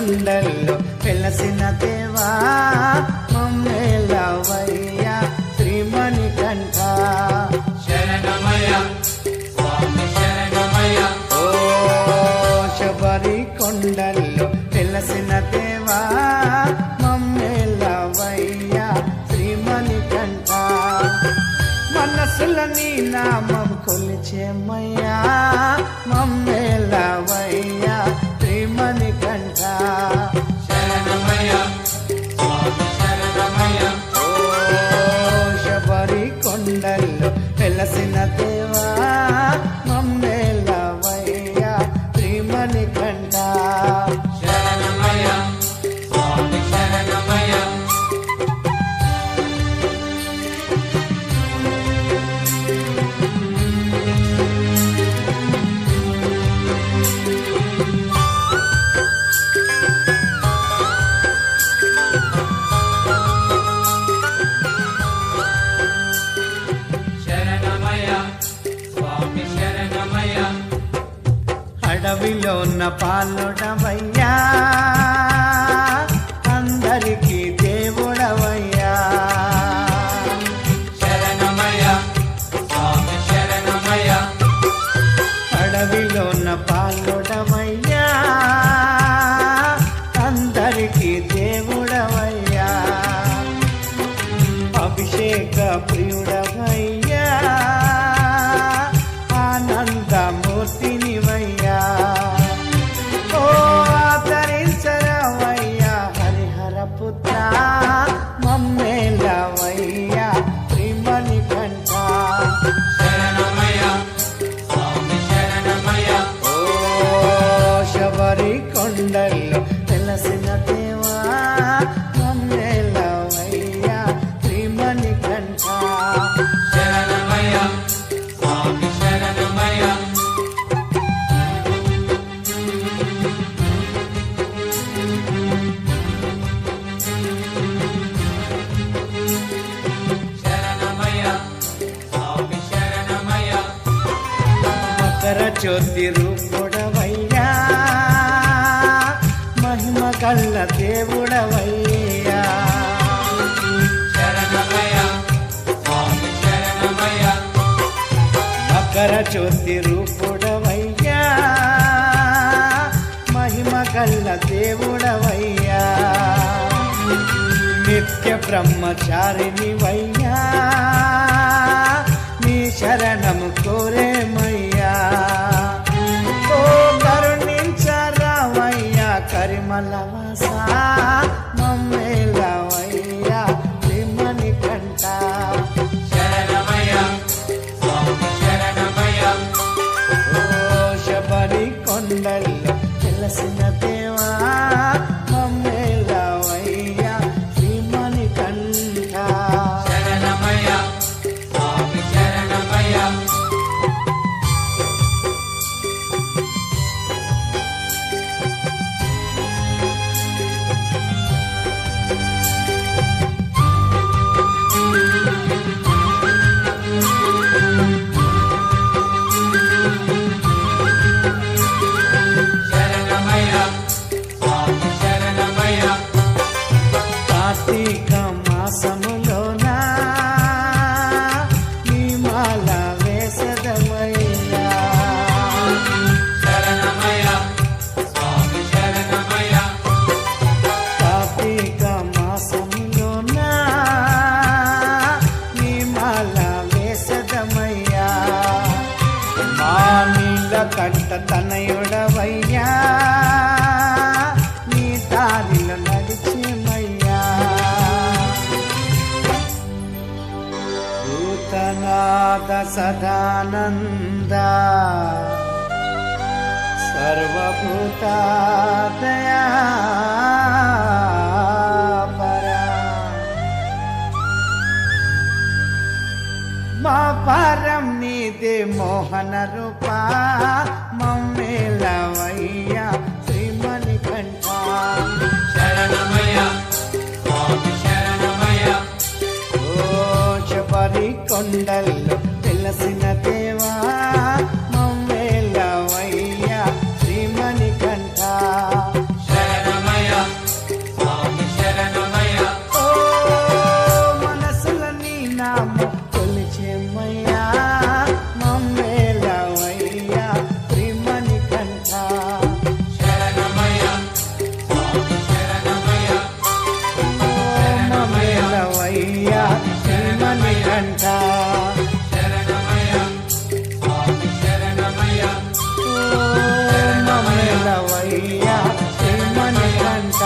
కొండల్లో వెలసిన దేవా మమ్మేలవయ్యా శ్రీమణి కంఠ. శరణమయ ఓ శబరి కొండల్లో వెలసిన దేవా మమ్మేలవయ్యా శ్రీమణి కంఠ. మనసుల నీ నామం కొలిచేమయ్యా మమ్మేలవయ్యా అడవిలో ఉన్న పాలుడవయ్యా. అందరికీ దేవుడవయ్యా. శరణమయ స్వామి శరణమయ అడవిలో ఉన్న పాలుడవయ్యా. అందరికీ దేవుడవయ్యా. అభిషేక ప్రియుడవయ్యా ना మకర జ్యోతి రూపుడవయ్యా. మహిమ కళ్ళ దేవుడవయ్యా. మకర జ్యోతి రూపుడవయ్యా. మహిమ కళ్ళ దేవుడవయ్యా. నిత్య బ్రహ్మచారిని వయ్యా కార్తీక మాసములోన? నీ మాల వేసదమయ్యా శరణమయ స్వామి శరణమయ కార్తీక మాసములోన? నీ మాల వేసదమయ్యా? మా నీళ్ళ కంట తనయుడవయ్యా? భూతనాథ సదానంద సర్వభూతాదయా పరా మా పరం నీదే మోహన రూపా నాము కొలిచేమయ్యా మమ్మేలవయ్యా ప్రేమని కంట. మమ్మేలవయ్యా ప్రేమని కంట. మమ్మేలవయ్యా ప్రేమని కంట.